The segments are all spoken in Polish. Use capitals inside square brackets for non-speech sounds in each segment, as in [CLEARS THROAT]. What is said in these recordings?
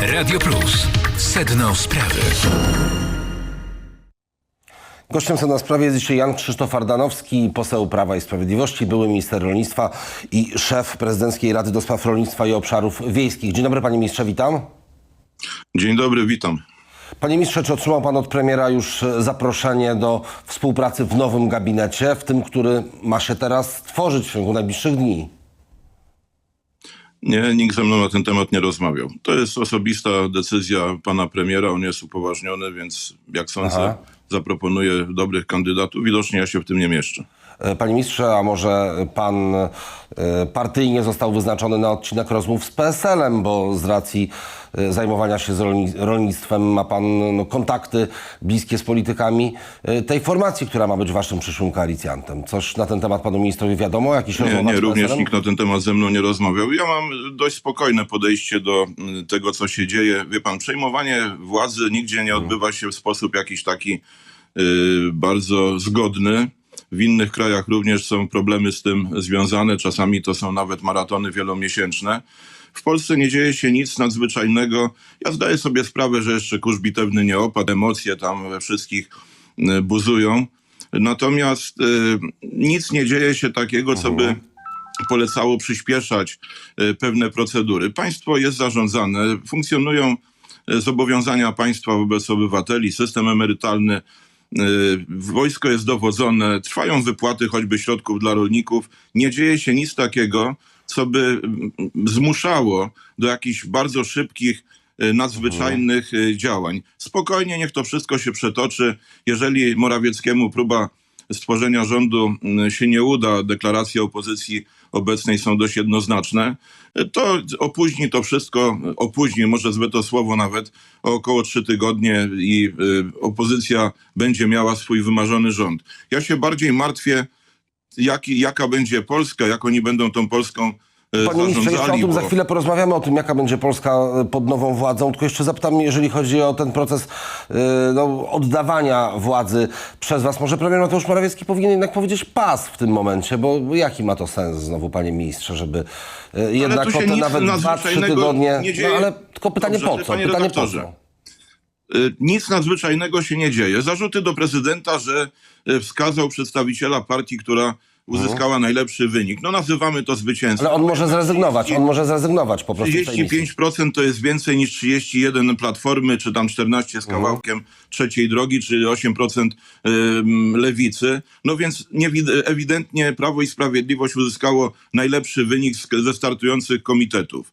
Radio Plus. Sedno sprawy. Gościem na sprawie jest dzisiaj Jan Krzysztof Ardanowski, poseł Prawa i Sprawiedliwości, były minister rolnictwa i szef Prezydenckiej Rady do Spraw Rolnictwa i Obszarów Wiejskich. Dzień dobry panie ministrze, witam. Dzień dobry, witam. Panie ministrze, czy otrzymał pan od premiera już e, zaproszenie do współpracy w nowym gabinecie, w tym, który ma się teraz tworzyć w ciągu najbliższych dni? Nie, nikt ze mną na ten temat nie rozmawiał. To jest osobista decyzja pana premiera, on jest upoważniony, więc jak sądzę, Aha. zaproponuje dobrych kandydatów. Widocznie ja się w tym nie mieszczę. E, Panie ministrze, a może pan e, partyjnie został wyznaczony na odcinek rozmów z PSL-em, bo z racji e, zajmowania się rolnictwem ma pan no, kontakty bliskie z politykami tej formacji, która ma być waszym przyszłym koalicjantem. Coś na ten temat panu ministrowi wiadomo? Jakiś Nie, nie, również nikt na ten temat ze mną nie rozmawiał. Ja mam dość spokojne podejście do mm, tego, co się dzieje. Wie pan, przejmowanie władzy nigdzie nie odbywa się w sposób jakiś taki y, bardzo zgodny. W innych krajach również są problemy z tym związane. Czasami to są nawet maratony wielomiesięczne. W Polsce nie dzieje się nic nadzwyczajnego. Ja zdaję sobie sprawę, że jeszcze kurz bitewny nie opadł, emocje tam we wszystkich y, buzują. Natomiast y, nic nie dzieje się takiego, co by polecało przyspieszać y, pewne procedury. Państwo jest zarządzane, funkcjonują zobowiązania państwa wobec obywateli, system emerytalny, wojsko jest dowodzone, trwają wypłaty choćby środków dla rolników. Nie dzieje się nic takiego, co by mm, zmuszało do jakichś bardzo szybkich, y, nadzwyczajnych y, działań. Spokojnie, niech to wszystko się przetoczy. Jeżeli Morawieckiemu próba stworzenia rządu mm, się nie uda, deklaracje opozycji obecnej są dość jednoznaczne, to opóźni to wszystko, opóźni, może złe to słowo nawet, o około trzy tygodnie i y, opozycja będzie miała swój wymarzony rząd. Ja się bardziej martwię, jaka będzie Polska, jak oni będą tą Polską Panie ministrze, jeszcze o tym za chwilę porozmawiamy, o tym, jaka będzie Polska e, pod nową władzą. Tylko jeszcze zapytam, jeżeli chodzi o ten proces e, no, oddawania władzy przez was. Może premier Mateusz Morawiecki powinien jednak powiedzieć pas w tym momencie, bo jaki ma to sens znowu, panie ministrze, żeby jednak o te nawet dwa, trzy nadzwyczajnego tygodnie... nie dzieje. No ale tylko pytanie Dobrze, po co? Pytanie po co? Y, Nic nadzwyczajnego się nie dzieje. Zarzuty do prezydenta, że y, wskazał przedstawiciela partii, która uzyskała najlepszy wynik. No nazywamy to zwycięstwem. Ale on może zrezygnować, on może zrezygnować po prostu z tej misji. 35% to jest więcej niż 31 Platformy, czy tam 14 z Mhm. kawałkiem trzeciej drogi, czy 8% ym, lewicy. No więc ewidentnie Prawo i Sprawiedliwość uzyskało najlepszy wynik z, ze startujących komitetów.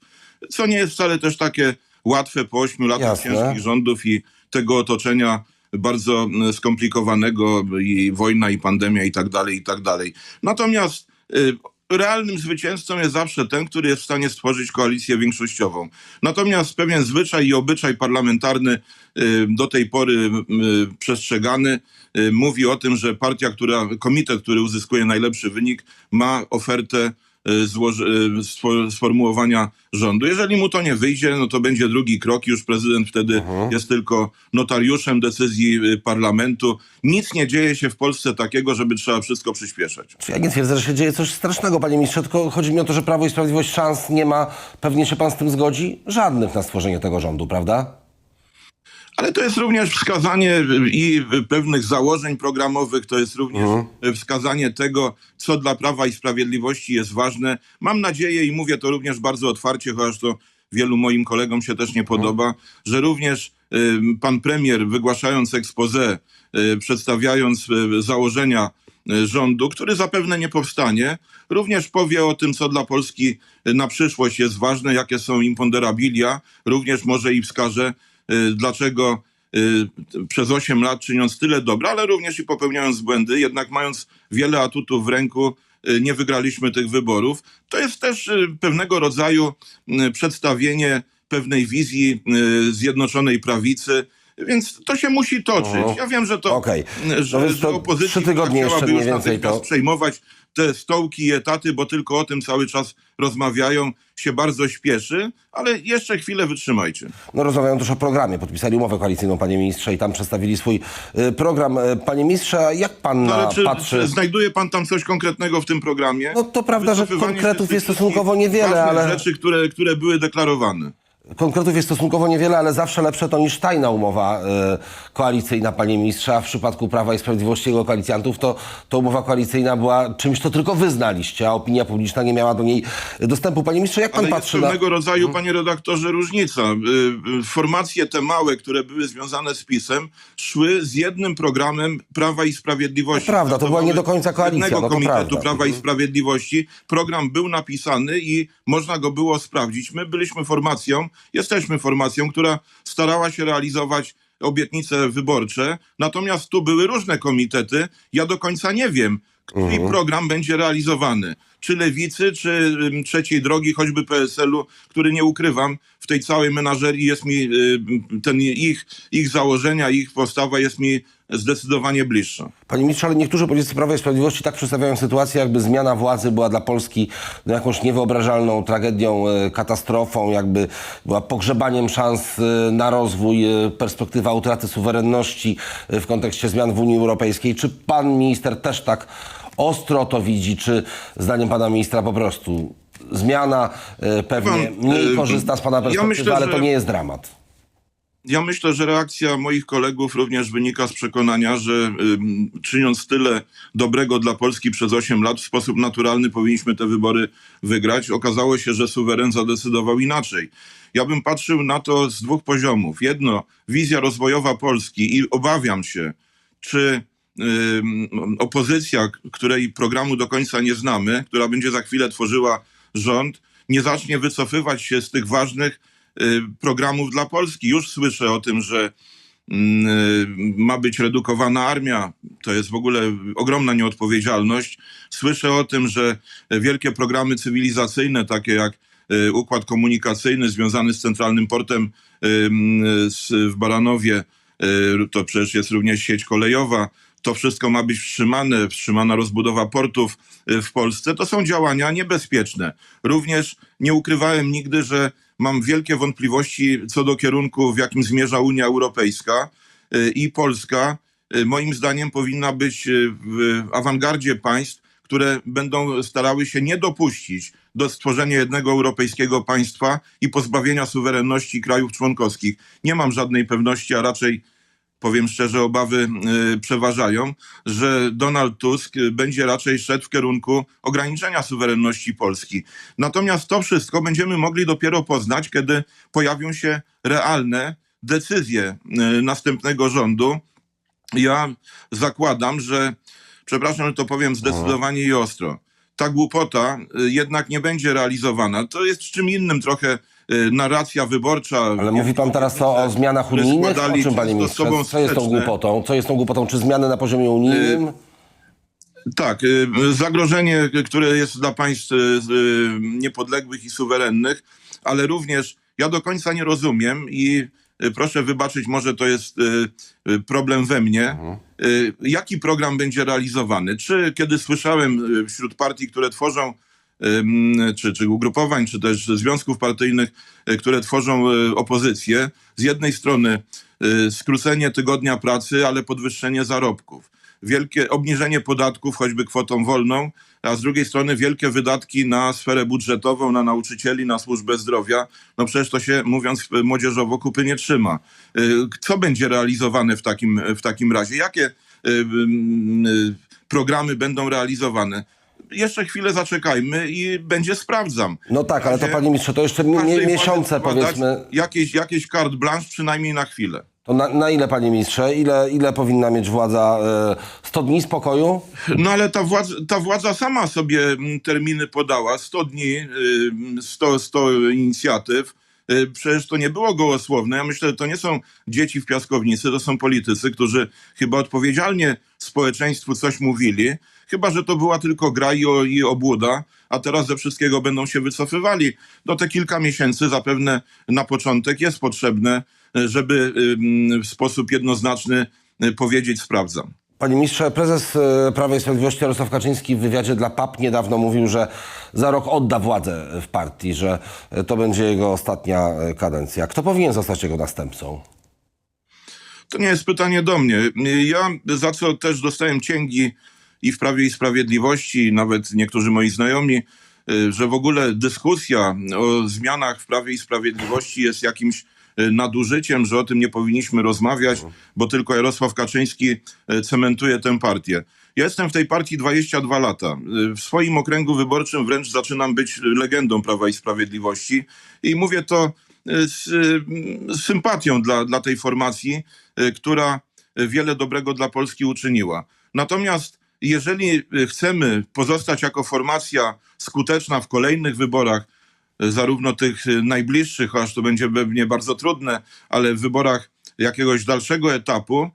Co nie jest wcale też takie łatwe po 8 latach Jasne. ciężkich rządów i tego otoczenia bardzo mm, skomplikowanego i wojna i pandemia i tak dalej, i tak dalej. Natomiast y, realnym zwycięzcą jest zawsze ten, który jest w stanie stworzyć koalicję większościową. Natomiast pewien zwyczaj i obyczaj parlamentarny y, do tej pory y, przestrzegany mówi o tym, że partia, która, komitet, który uzyskuje najlepszy wynik, ma ofertę złoży, sfo- sformułowania rządu. Jeżeli mu to nie wyjdzie, no to będzie drugi krok. Już prezydent wtedy jest tylko notariuszem decyzji y, parlamentu. Nic nie dzieje się w Polsce takiego, żeby trzeba wszystko przyspieszać. Ja nie twierdzę, że się dzieje coś strasznego, panie ministrze, tylko chodzi mi o to, że Prawo i Sprawiedliwość szans nie ma, pewnie się pan z tym zgodzi, żadnych na stworzenie tego rządu, prawda? Ale to jest również wskazanie i pewnych założeń programowych, to jest również wskazanie tego, co dla Prawa i Sprawiedliwości jest ważne. Mam nadzieję i mówię to również bardzo otwarcie, chociaż to wielu moim kolegom się też nie podoba, że również y, pan premier wygłaszając expose, y, przedstawiając y, założenia y, rządu, który zapewne nie powstanie, również powie o tym, co dla Polski y, na przyszłość jest ważne, jakie są imponderabilia, również może i wskaże, y, dlaczego y, przez 8 lat czyniąc tyle dobra, ale również i popełniając błędy, jednak mając wiele atutów w ręku, y, nie wygraliśmy tych wyborów. To jest też y, pewnego rodzaju y, przedstawienie pewnej wizji y, Zjednoczonej Prawicy, więc to się musi toczyć. Ja wiem, że to, Okej. y, że, No że opozycja chciałaby już natychmiast to- przejmować te stołki i etaty, bo tylko o tym cały czas rozmawiają, się bardzo śpieszy, ale jeszcze chwilę wytrzymajcie. No rozmawiają też o programie, podpisali umowę koalicyjną, panie ministrze, i tam przedstawili swój y, program. Y, Panie ministrze, jak pan No, czy, patrzy... czy znajduje pan tam coś konkretnego w tym programie? No to prawda, że konkretów jest stosunkowo niewiele, ale... rzeczy, które, które były deklarowane. Konkretów jest stosunkowo niewiele, ale zawsze lepsze to niż tajna umowa e, koalicyjna, panie ministrze, a w przypadku Prawa i Sprawiedliwości jego koalicjantów to, to umowa koalicyjna była czymś, co tylko wy znaliście, a opinia publiczna nie miała do niej dostępu. Panie ministrze, jak pan Ale jest patrzy na... pewnego rodzaju, panie redaktorze, różnica. Y, y, Formacje te małe, które były związane z PiSem, szły z jednym programem Prawa i Sprawiedliwości. To prawda, to była nie do końca koalicja, Jednego no Komitetu. Prawa i Sprawiedliwości. Program był napisany i można go było sprawdzić. My byliśmy formacją, jesteśmy formacją, która starała się realizować obietnice wyborcze, natomiast tu były różne komitety. Ja do końca nie wiem, który Mhm. program będzie realizowany. Czy lewicy, czy trzeciej drogi, choćby PSL-u, który nie ukrywam, w tej całej menażerii jest mi y, ten ich, ich założenia, ich postawa jest mi zdecydowanie bliższa. Panie ministrze, ale niektórzy politycy Prawa i Sprawiedliwości tak przedstawiają sytuację, jakby zmiana władzy była dla Polski no, jakąś niewyobrażalną tragedią, e, katastrofą, jakby była pogrzebaniem szans e, na rozwój, e, perspektywa utraty suwerenności w kontekście zmian w Unii Europejskiej. Czy pan minister też tak ostro to widzi, czy zdaniem pana ministra po prostu zmiana pewnie mniej korzysta z pana ja perspektywy, myślę, ale to nie jest dramat? Ja myślę, że reakcja moich kolegów również wynika z przekonania, że ym, czyniąc tyle dobrego dla Polski przez 8 lat, w sposób naturalny powinniśmy te wybory wygrać. Okazało się, że suweren zadecydował inaczej. Ja bym patrzył na to z dwóch poziomów. Jedno, wizja rozwojowa Polski i obawiam się, czy ym, opozycja, której programu do końca nie znamy, która będzie za chwilę tworzyła rząd, nie zacznie wycofywać się z tych ważnych y, programów dla Polski. Już słyszę o tym, że mm, y, ma być redukowana armia. To jest w ogóle ogromna nieodpowiedzialność. Słyszę o tym, że wielkie programy cywilizacyjne, takie jak y, układ komunikacyjny związany z centralnym portem y, w Baranowie, y, to przecież jest również sieć kolejowa. To wszystko ma być wstrzymane, wstrzymana rozbudowa portów y, w Polsce. To są działania niebezpieczne. Również nie ukrywałem nigdy, że mam wielkie wątpliwości co do kierunku, w jakim zmierza Unia Europejska y, i Polska. y, Moim zdaniem powinna być y, w awangardzie państw, które będą starały się nie dopuścić do stworzenia jednego europejskiego państwa i pozbawienia suwerenności krajów członkowskich. Nie mam żadnej pewności, a raczej powiem szczerze, obawy y, przeważają, że Donald Tusk y, będzie raczej szedł w kierunku ograniczenia suwerenności Polski. Natomiast to wszystko będziemy mogli dopiero poznać, kiedy pojawią się realne decyzje y, następnego rządu. Ja zakładam, że, przepraszam, że to powiem zdecydowanie i ostro, ta głupota jednak nie będzie realizowana. To jest czym innym trochę y, narracja wyborcza. Ale mówi pan teraz co o zmianach unijnych? O czym, panie ministrze? Co jest tą głupotą? Co jest tą głupotą? Czy zmiany na poziomie unijnym? Tak, y, zagrożenie, które jest dla państw y, y, niepodległych i suwerennych, ale również ja do końca nie rozumiem i y, proszę wybaczyć, może to jest y, y, problem we mnie. Y, Jaki program będzie realizowany? Czy kiedy słyszałem y, wśród partii, które tworzą czy, czy ugrupowań, czy też związków partyjnych, y, które tworzą y, opozycję, z jednej strony y, skrócenie tygodnia pracy, ale podwyższenie zarobków wielkie obniżenie podatków, choćby kwotą wolną, a z drugiej strony wielkie wydatki na sferę budżetową, na nauczycieli, na służbę zdrowia. No przecież to się, mówiąc młodzieżowo, kupy nie trzyma. Co będzie realizowane w takim, w takim razie? Jakie programy będą realizowane? Jeszcze chwilę zaczekajmy i będzie sprawdzam. No tak, ale to panie ministrze, to jeszcze mi, mi, miesiące powiedzmy. Jakieś, jakieś carte blanche przynajmniej na chwilę. To na, na ile, panie ministrze? Ile, ile powinna mieć władza? E, 100 dni spokoju? No ale ta władza, ta władza sama sobie mm, terminy podała. 100 dni, y, 100, 100 inicjatyw. Y, Przecież to nie było gołosłowne. Ja myślę, że to nie są dzieci w piaskownicy, to są politycy, którzy chyba odpowiedzialnie społeczeństwu coś mówili. Chyba, że to była tylko gra i, o, i obłuda, a teraz ze wszystkiego będą się wycofywali. No te kilka miesięcy zapewne na początek jest potrzebne, y, żeby w sposób jednoznaczny y, powiedzieć sprawdzam. Panie ministrze, prezes e, Prawa i Sprawiedliwości Jarosław Kaczyński w wywiadzie dla PAP niedawno mówił, że za rok odda władzę w partii, że e, to będzie jego ostatnia e, kadencja. Kto powinien zostać jego następcą? To nie jest pytanie do mnie. Ja za co też dostałem cięgi i w Prawie i Sprawiedliwości, nawet niektórzy moi znajomi y, że w ogóle dyskusja o zmianach w Prawie i Sprawiedliwości jest jakimś y, nadużyciem, że o tym nie powinniśmy rozmawiać, bo tylko Jarosław Kaczyński y, cementuje tę partię. Ja jestem w tej partii 22 lata. W swoim okręgu wyborczym wręcz zaczynam być legendą Prawa i Sprawiedliwości i mówię to z, z sympatią dla, dla tej formacji, która wiele dobrego dla Polski uczyniła. Natomiast jeżeli y, chcemy pozostać jako formacja skuteczna w kolejnych wyborach, y, zarówno tych y, najbliższych, aż to będzie pewnie bardzo trudne, ale w wyborach jakiegoś dalszego etapu,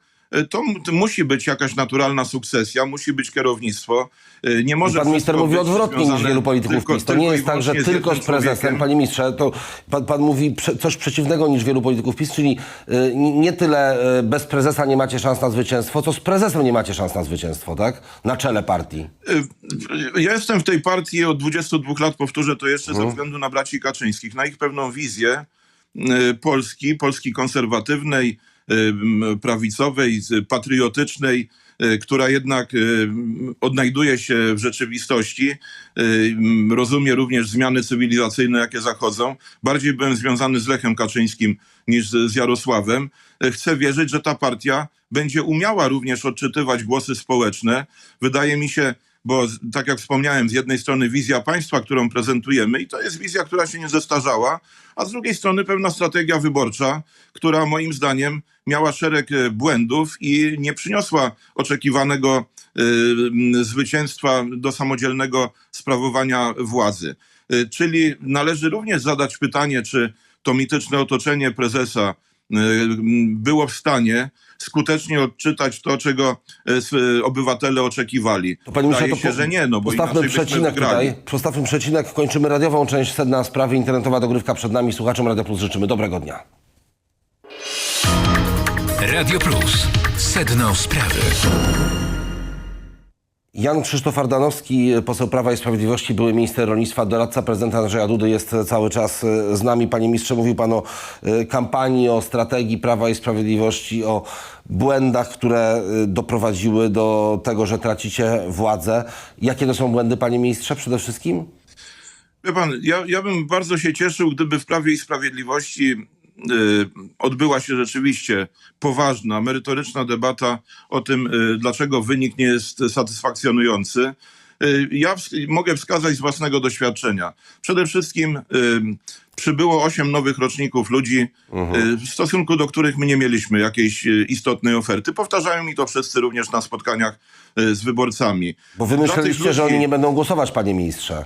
to to musi być jakaś naturalna sukcesja, musi być kierownictwo. Y, Nie może Pan minister mówi odwrotnie niż wielu polityków tylko- PiS. To nie jest tak, że tylko z prezesem, człowiekiem. panie ministrze, to pan, pan mówi prze, coś przeciwnego niż wielu polityków PiS, czyli y, nie tyle y, bez prezesa nie macie szans na zwycięstwo, co z prezesem nie macie szans na zwycięstwo, tak? Na czele partii. Y, Ja jestem w tej partii od 22 lat, powtórzę to jeszcze Mhm. ze względu na braci Kaczyńskich, na ich pewną wizję y, Polski, Polski konserwatywnej, prawicowej, z- patriotycznej, y, która jednak y, odnajduje się w rzeczywistości, y, rozumie również zmiany cywilizacyjne, jakie zachodzą. Bardziej byłem związany z Lechem Kaczyńskim niż z Jarosławem. Y, Chcę wierzyć, że ta partia będzie umiała również odczytywać głosy społeczne. Wydaje mi się, bo tak jak wspomniałem, z jednej strony wizja państwa, którą prezentujemy, i to jest wizja, która się nie zestarzała, a z drugiej strony pewna strategia wyborcza, która moim zdaniem miała szereg e, błędów i nie przyniosła oczekiwanego m, zwycięstwa do samodzielnego sprawowania władzy. E, Czyli należy również zadać pytanie, czy to mityczne otoczenie prezesa było w stanie skutecznie odczytać to, czego e, obywatele oczekiwali. To panie Wydaje to się, że nie, no bo postawmy przecinek tutaj. Postawmy przecinek, kończymy radiową część sedna sprawy. Internetowa dogrywka przed nami. Słuchaczom Radio Plus życzymy dobrego dnia. Radio Plus. Sedno sprawy. Jan Krzysztof Ardanowski, poseł Prawa i Sprawiedliwości, były minister rolnictwa, doradca prezydenta Andrzeja Dudy jest cały czas e, z nami. Panie ministrze, mówił pan o e, kampanii, o strategii Prawa i Sprawiedliwości, o błędach, które e, doprowadziły do tego, że tracicie władzę. Jakie to są błędy, panie ministrze, przede wszystkim? Wie pan, ja, ja bym bardzo się cieszył, gdyby w Prawie i Sprawiedliwości odbyła się rzeczywiście poważna, merytoryczna debata o tym, y, dlaczego wynik nie jest satysfakcjonujący. Y, Ja mogę wskazać z własnego doświadczenia. Przede wszystkim y, przybyło osiem nowych roczników ludzi, y, w stosunku do których my nie mieliśmy jakiejś y, istotnej oferty. Powtarzają mi to wszyscy również na spotkaniach y, z wyborcami. Bo wy myśleliście, że ludzi- oni nie będą głosować, panie ministrze.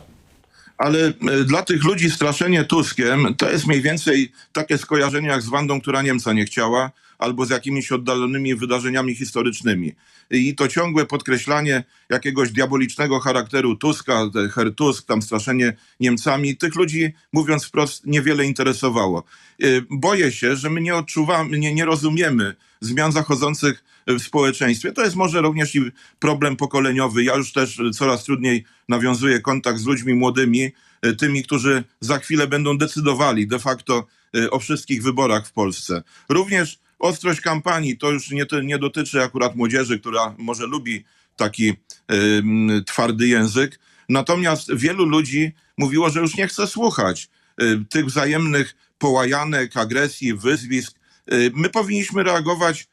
Ale e, dla tych ludzi straszenie Tuskiem to jest mniej więcej takie skojarzenie jak z Wandą, która Niemca nie chciała, albo z jakimiś oddalonymi wydarzeniami historycznymi. I to ciągłe podkreślanie jakiegoś diabolicznego charakteru Tuska, Herr Tusk, tam straszenie Niemcami, tych ludzi, mówiąc wprost, niewiele interesowało. E, Boję się, że my nie odczuwamy, nie, nie rozumiemy zmian zachodzących w społeczeństwie. To jest może również i problem pokoleniowy. Ja już też coraz trudniej nawiązuję kontakt z ludźmi młodymi, e, tymi, którzy za chwilę będą decydowali de facto e, o wszystkich wyborach w Polsce. Również ostrość kampanii to już nie, nie dotyczy akurat młodzieży, która może lubi taki em, twardy język. Natomiast wielu ludzi mówiło, że już nie chce słuchać e, tych wzajemnych połajanek, agresji, wyzwisk. E, My powinniśmy reagować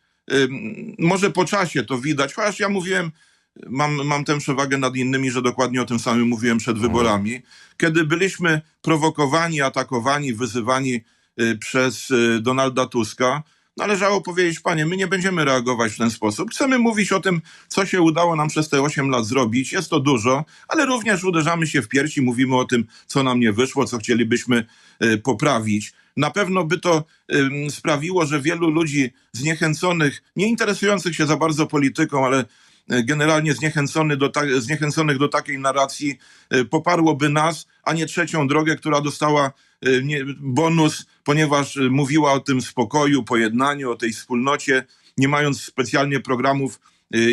Może po czasie to widać, chociaż ja mówiłem, mam, mam tę przewagę nad innymi, że dokładnie o tym samym mówiłem przed wyborami. Kiedy byliśmy prowokowani, atakowani, wyzywani y, przez y, Donalda Tuska, należało powiedzieć, panie, my nie będziemy reagować w ten sposób. Chcemy mówić o tym, co się udało nam przez te 8 lat zrobić. Jest to dużo, ale również uderzamy się w piersi, mówimy o tym, co nam nie wyszło, co chcielibyśmy y, poprawić. Na pewno by to sprawiło, że wielu ludzi zniechęconych, nie interesujących się za bardzo polityką, ale y, generalnie zniechęcony do ta, zniechęconych do takiej narracji, y, poparłoby nas, a nie trzecią drogę, która dostała y, bonus, ponieważ mówiła o tym spokoju, pojednaniu, o tej wspólnocie, nie mając specjalnie programów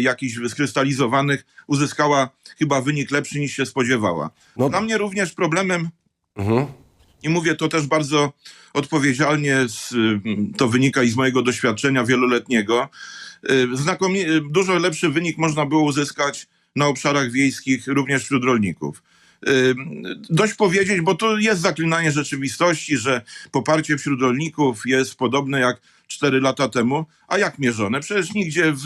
jakichś skrystalizowanych, uzyskała chyba wynik lepszy niż się spodziewała. No- Dla mnie również problemem i mówię to też bardzo odpowiedzialnie, z, y, to wynika i z mojego doświadczenia wieloletniego. Y, Znakomie, y, dużo lepszy wynik można było uzyskać na obszarach wiejskich, również wśród rolników. dość powiedzieć, bo to jest zaklinanie rzeczywistości, że poparcie wśród rolników jest podobne jak 4 lata temu. A jak mierzone? Przecież nigdzie w,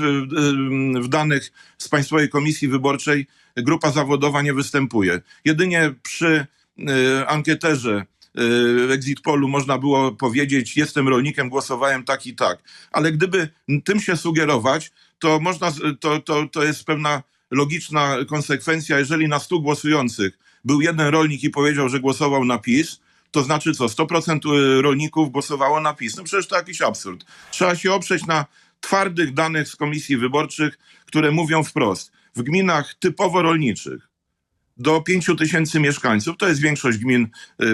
w danych z Państwowej Komisji Wyborczej grupa zawodowa nie występuje. Jedynie przy y, ankieterze y, exit polu można było powiedzieć, jestem rolnikiem, głosowałem tak i tak. Ale gdyby tym się sugerować, to można, to, to, to jest pewna logiczna konsekwencja, jeżeli na 100 głosujących był jeden rolnik i powiedział, że głosował na PiS, to znaczy co, 100% rolników głosowało na PiS. No przecież to jakiś absurd. Trzeba się oprzeć na twardych danych z komisji wyborczych, które mówią wprost. W gminach typowo rolniczych, do 5 tysięcy mieszkańców, to jest większość gmin y,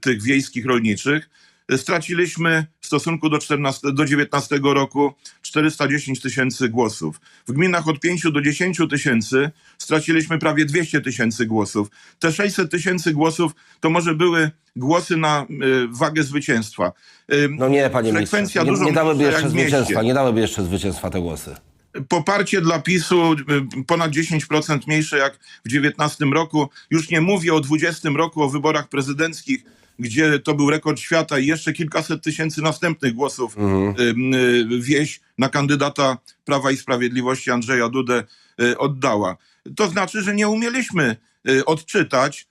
tych wiejskich rolniczych, y, straciliśmy w stosunku do, 14, do 19 roku 410 tysięcy głosów. W gminach od 5 do 10 tysięcy straciliśmy prawie 200 tysięcy głosów. Te 600 tysięcy głosów to może były głosy na y, wagę zwycięstwa. Ym, No nie, panie ministrze. Frekwencja Nie, dużo nie dałyby jeszcze mieście. zwycięstwa, nie dałyby jeszcze zwycięstwa te głosy. Poparcie dla PiSu y, ponad 10% mniejsze jak w 19 roku. Już nie mówię o 20 roku, o wyborach prezydenckich, gdzie to był rekord świata i jeszcze kilkaset tysięcy następnych głosów y, y, wieś na kandydata Prawa i Sprawiedliwości Andrzeja Dudę oddała. To znaczy, że nie umieliśmy odczytać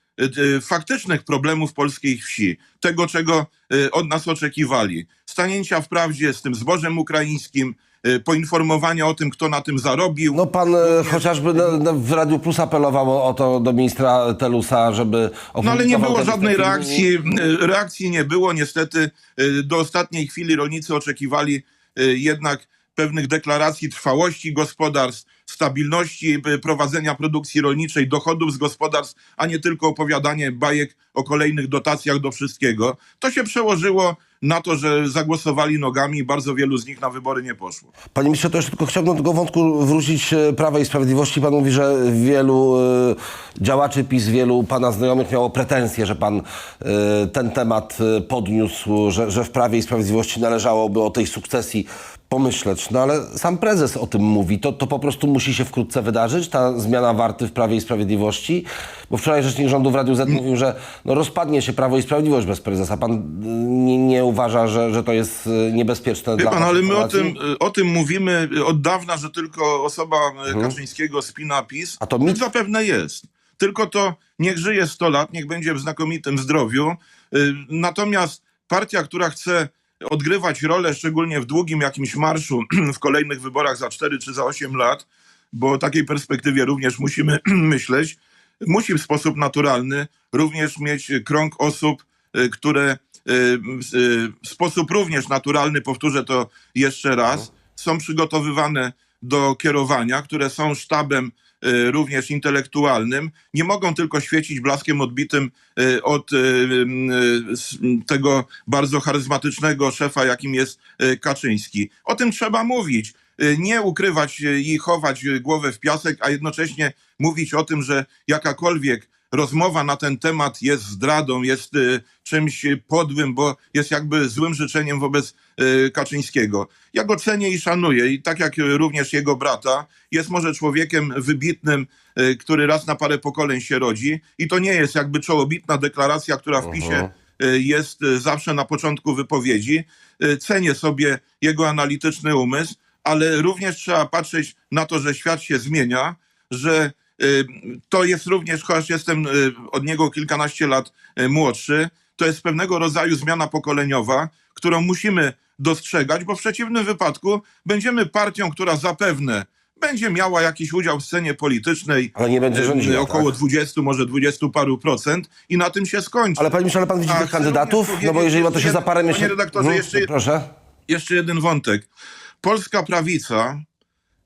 faktycznych problemów polskiej wsi, tego, czego od nas oczekiwali. Stanięcia w prawdzie z tym zbożem ukraińskim, poinformowania o tym, kto na tym zarobił. No pan e, chociażby na, na, w Radiu Plus apelował o, o to do ministra Telusa, żeby No ale nie było żadnej reakcji. y, Reakcji nie było. Niestety y, do ostatniej chwili rolnicy oczekiwali y, jednak pewnych deklaracji trwałości gospodarstw, stabilności y, prowadzenia produkcji rolniczej, dochodów z gospodarstw, a nie tylko opowiadanie bajek o kolejnych dotacjach do wszystkiego. To się przełożyło na to, że zagłosowali nogami i bardzo wielu z nich na wybory nie poszło. Panie ministrze, to jeszcze tylko chciałbym do tego wątku wrócić e, Prawa i Sprawiedliwości. Pan mówi, że wielu e, działaczy PiS, wielu pana znajomych miało pretensje, że pan e, ten temat e, podniósł, że, że w Prawie i Sprawiedliwości należałoby o tej sukcesji pomyśleć. No ale sam prezes o tym mówi. To, to po prostu musi się wkrótce wydarzyć, ta zmiana warty w Prawie i Sprawiedliwości. Bo wczoraj rzecznik rządu w Radiu Z mówił, że no, rozpadnie się Prawo i Sprawiedliwość bez prezesa. Pan e, nie, nie uważa, że, że to jest niebezpieczne Wie dla pan, ale my o tym, o tym mówimy od dawna, że tylko osoba e, Kaczyńskiego spina PiS. A to mit? Zapewne jest. Tylko to niech żyje 100 lat, niech będzie w znakomitym zdrowiu. Y, Natomiast partia, która chce odgrywać rolę, szczególnie w długim jakimś marszu [CLEARS THROAT] w kolejnych wyborach za 4 czy za 8 lat, bo o takiej perspektywie również musimy [CLEARS THROAT] myśleć, musi w sposób naturalny również mieć krąg osób, y, które y, w sposób również naturalny, powtórzę to jeszcze raz, są przygotowywane do kierowania, które są sztabem również intelektualnym, nie mogą tylko świecić blaskiem odbitym y, od y, y, tego bardzo charyzmatycznego szefa, jakim jest y, Kaczyński. O tym trzeba mówić. Y, Nie ukrywać y, i chować y, głowę w piasek, a jednocześnie mówić o tym, że jakakolwiek rozmowa na ten temat jest zdradą, jest y, czymś podłym, bo jest jakby złym życzeniem wobec y, Kaczyńskiego. Ja go cenię i szanuję i tak jak y, również jego brata, jest może człowiekiem wybitnym, który raz na parę pokoleń się rodzi i to nie jest jakby czołobitna deklaracja, która w PiSie y, jest zawsze na początku wypowiedzi. Cenię sobie jego analityczny umysł, ale również trzeba patrzeć na to, że świat się zmienia, że to jest również, chociaż jestem y, od niego kilkanaście lat y, młodszy, to jest pewnego rodzaju zmiana pokoleniowa, którą musimy dostrzegać, bo w przeciwnym wypadku będziemy partią, która zapewne będzie miała jakiś udział w scenie politycznej. Ale nie będzie rządziła, Około tak? 20, może 20 paru procent i na tym się skończy. Ale panie ministrze, ale pan widzi A tych kandydatów? No bo jeżeli ma to się za parę miesięcy... Panie redaktorze, Mhm, jeszcze, Proszę. jeszcze jeden wątek. Polska prawica,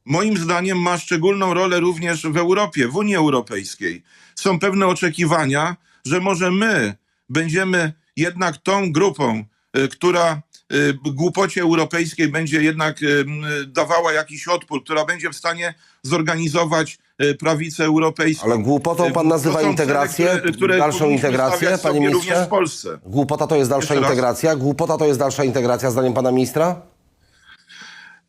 moim zdaniem, ma szczególną rolę również w Europie, w Unii Europejskiej. Są pewne oczekiwania, że może my będziemy jednak tą grupą, y, która y, głupocie europejskiej będzie jednak y, dawała jakiś odpór, która będzie w stanie zorganizować prawicę europejską. Ale głupotą pan nazywa są integrację? cele, które, Dalszą integrację, panie ministrze? również w Polsce. Głupota to jest dalsza integracja? Głupota to jest dalsza integracja, zdaniem pana ministra?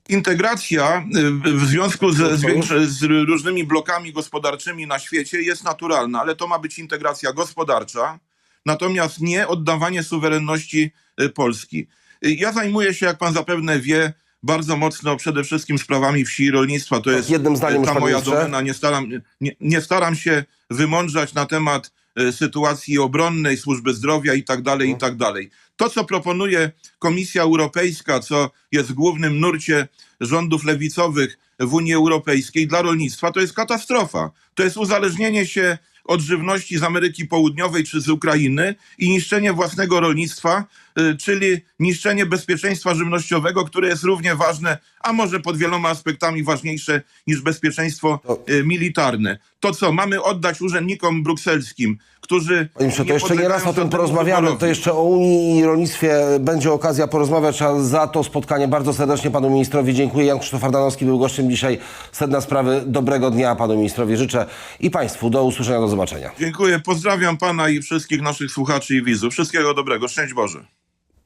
Integracja y, w związku z, z różnymi blokami gospodarczymi na świecie jest naturalna, ale to ma być integracja gospodarcza, natomiast nie oddawanie suwerenności y, Polski. Y, Ja zajmuję się, jak pan zapewne wie, bardzo mocno przede wszystkim sprawami wsi i rolnictwa. To jest jednym zdaniem ta moja domena. Nie staram, nie, nie staram się wymądrzać na temat sytuacji obronnej, służby zdrowia i tak dalej, i tak dalej. To, co proponuje Komisja Europejska, co jest w głównym nurcie rządów lewicowych w Unii Europejskiej dla rolnictwa, to jest katastrofa. To jest uzależnienie się od żywności z Ameryki Południowej czy z Ukrainy i niszczenie własnego rolnictwa, y, czyli niszczenie bezpieczeństwa żywnościowego, które jest równie ważne, a może pod wieloma aspektami ważniejsze niż bezpieczeństwo y, militarne. To co, mamy oddać urzędnikom brukselskim, którzy... Panie to jeszcze nie raz o tym porozmawiamy. To jeszcze o Unii i rolnictwie będzie okazja porozmawiać, a za to spotkanie bardzo serdecznie panu ministrowi dziękuję. Jan Krzysztof Ardanowski był gościem dzisiaj. Sedna sprawy. Dobrego dnia panu ministrowi życzę i państwu. Do usłyszenia, do zobaczenia. Dziękuję, pozdrawiam pana i wszystkich naszych słuchaczy i widzów. Wszystkiego dobrego, szczęść Boże.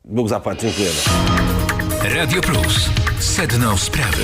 Bóg zapłać. Dziękujemy. Radio Plus. Sedno sprawy.